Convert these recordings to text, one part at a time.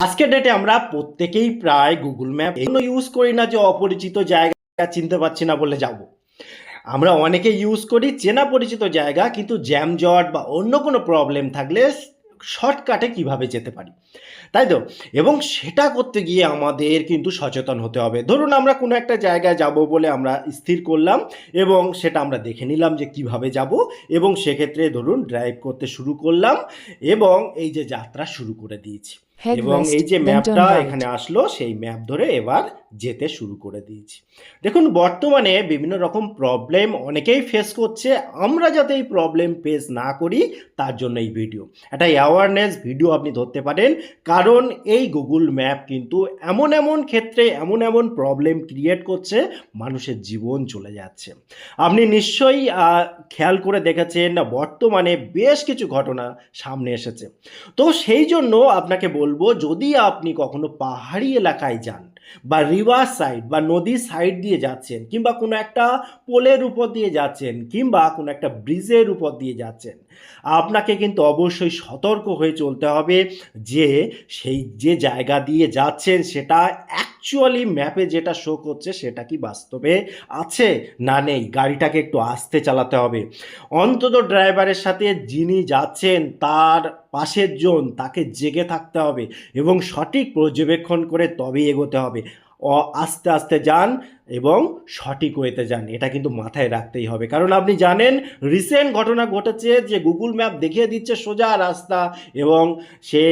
আজকের ডেটে আমরা প্রত্যেকেই প্রায় গুগল ম্যাপ এগুলো ইউজ করি না যে অপরিচিত জায়গা চিনতে পারছি না বলে যাব। আমরা অনেকে ইউজ করি, চেনা পরিচিত জায়গা, কিন্তু জ্যাম জট বা অন্য কোনো প্রবলেম থাকলে শর্টকাটে কীভাবে যেতে পারি? তাই তো? এবং সেটা করতে গিয়ে আমাদের কিন্তু সচেতন হতে হবে। ধরুন আমরা কোনো একটা জায়গায় যাব বলে আমরা স্থির করলাম এবং সেটা আমরা দেখে নিলাম যে কীভাবে যাব এবং সেক্ষেত্রে ধরুন ড্রাইভ করতে শুরু করলাম এবং এই যে যাত্রা শুরু করে দিয়েছি। এবং এই যে ম্যাপটা এখানে আসলো সেই ম্যাপ ধরে এবার যেতে শুরু করে দিয়েছি। দেখুন বর্তমানে বিভিন্ন রকম প্রবলেম অনেকেই ফেস করছে। আমরা যাতে এই প্রবলেম ফেস না করি তার জন্য এই ভিডিও একটা অ্যাওয়ারনেস ভিডিও আপনি ধরতে পারেন কারণ এই গুগল ম্যাপ কিন্তু এমন এমন ক্ষেত্রে এমন এমন প্রবলেম ক্রিয়েট করছে মানুষের জীবন চলে যাচ্ছে। আপনি নিশ্চয়ই খেয়াল করে দেখেছেন বর্তমানে বেশ কিছু ঘটনা সামনে এসেছে। তো সেই জন্য আপনাকে বলব, যদি আপনি কখনো পাহাড়ি এলাকায় যান বা রিভার সাইড বা নদীর সাইড দিয়ে যাচ্ছেন কিংবা কোনো একটা পোলের উপর দিয়ে যাচ্ছেন কিংবা কোনো একটা ব্রিজের উপর দিয়ে যাচ্ছেন, আপনাকে কিন্তু অবশ্যই সতর্ক হয়ে চলতে হবে যে সেই যে জায়গা দিয়ে যাচ্ছেন সেটা অ্যাকচুয়ালি ম্যাপে যেটা শো করছে সেটা কি বাস্তবে আছে? না নেই। গাড়িটাকে একটু আস্তে চালাতে হবে। অন্তত ড্রাইভারের সাথে যিনি যাচ্ছেন, তার পাশের জন, তাকে জেগে থাকতে হবে এবং সঠিক পর্যবেক্ষণ করে তবেই এগোতে হবে। আস্তে আস্তে যান এবং সঠিক ওয়েতে যান। এটা কিন্তু মাথায় রাখতেই হবে। কারণ আপনি জানেন রিসেন্ট ঘটনা ঘটেছে যে গুগল ম্যাপ দেখিয়ে দিচ্ছে সোজা রাস্তা এবং সে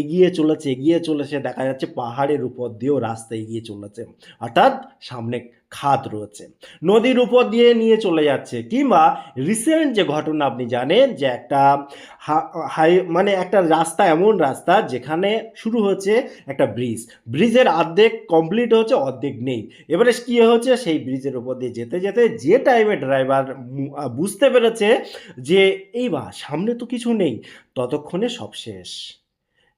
এগিয়ে চলেছে এগিয়ে চলেছে, দেখা যাচ্ছে পাহাড়ের উপর দিয়েও রাস্তা এগিয়ে চলেছে। অর্থাৎ সামনে খাদ রয়েছে। নদীর উপর দিয়ে নিয়ে চলে যাচ্ছে কিংবা রিসেন্ট যে ঘটনা আপনি জানেন যে একটা হাই মানে একটা রাস্তা, এমন রাস্তা যেখানে শুরু হচ্ছে একটা ব্রিজ। ব্রিজের অর্ধেক কমপ্লিট হচ্ছে অর্ধেক নেই। এবারে কী হচ্ছে সেই ব্রিজের উপর দিয়ে যেতে যেতে যে টাইমে ড্রাইভার বুঝতে পেরেছে যে, এই বা, সামনে তো কিছু নেই। ততক্ষণে সব শেষ।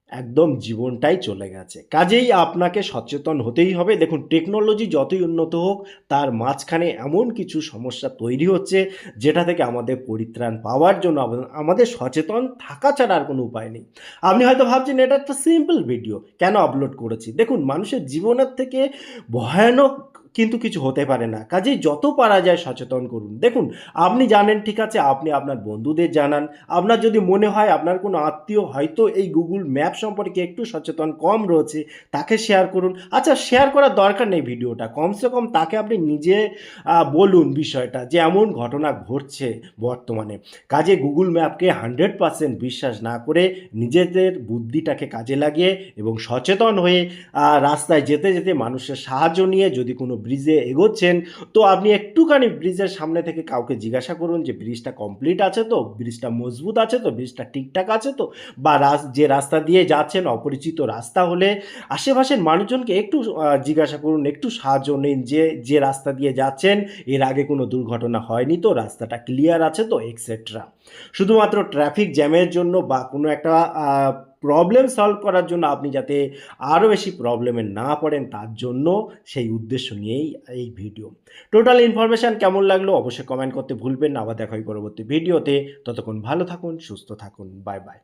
একদম জীবনটাই চলে গেছে। কাজেই আপনাকে সচেতন হতেই হবে। দেখুন টেকনোলজি যতই উন্নত হোক, তার মাঝখানে এমন কিছু সমস্যা তৈরি হচ্ছে, যেটা থেকে আমাদের পরিত্রাণ পাওয়ার জন্য আমাদের- সচেতন থাকা ছাড়া আর কোনো উপায় নেই। আপনি হয়তো ভাবছেন, এটা একটা সিম্পল ভিডিও কেন আপলোড করেছি? দেখুন, মানুষের জীবনের থেকে ভয়ানক কিন্তু কিছু হতে পারে না। কাজেই যত পারা যায় সচেতন করুন। দেখুন, আপনি জানেন, ঠিক আছে, আপনি আপনার বন্ধুদের জানান। আপনার যদি মনে হয় আপনার কোনো আত্মীয় হয়তো এই গুগল ম্যাপ সম্পর্কে একটু সচেতন কম রয়েছে, তাকে শেয়ার করুন। আচ্ছা শেয়ার করার দরকার নেই ভিডিওটা। কমসে কম তাকে আপনি নিজে বলুন বিষয়টা যে এমন ঘটনা ঘটছে বর্তমানে। কাজে গুগল ম্যাপকে হান্ড্রেড পার্সেন্ট বিশ্বাস না করে নিজেদের বুদ্ধিটাকে কাজে লাগিয়ে এবং সচেতন হয়ে রাস্তায় যেতে যেতে মানুষের সাহায্য নিয়ে যদি কোনো ব্রিজে এগোচ্ছেন, তো আপনি একটুখানি ব্রিজের সামনে থেকে কাউকে জিজ্ঞাসা করুন যে ব্রিজটা কমপ্লিট আছে তো ব্রিজটা মজবুত আছে তো ব্রিজটা ঠিকঠাক আছে তো, বা যে রাস্তা দিয়ে যাচ্ছেন, অপরিচিত রাস্তা হলে আশেপাশের মানুষজনকে একটু জিজ্ঞাসা করুন, একটু সাহায্য নিন যে যে রাস্তা দিয়ে যাচ্ছেন, এর আগে কোনো দুর্ঘটনা হয়নি তো, রাস্তাটা ক্লিয়ার আছে তো এক্সেট্রা শুধুমাত্র ট্রাফিক জ্যামের জন্য বা কোনো একটা প্রবলেম সলভ করার জন্য আপনি যাতে আরও বেশি প্রবলেমে না পড়েন, তার জন্য সেই উদ্দেশ্য নিয়েই এই ভিডিও টোটাল ইনফরমেশান কেমন লাগল অবশ্যই কমেন্ট করতে ভুলবেন না। আবার দেখা হয় পরবর্তী ভিডিওতে ততক্ষণ ভালো থাকুন, সুস্থ থাকুন। Bye bye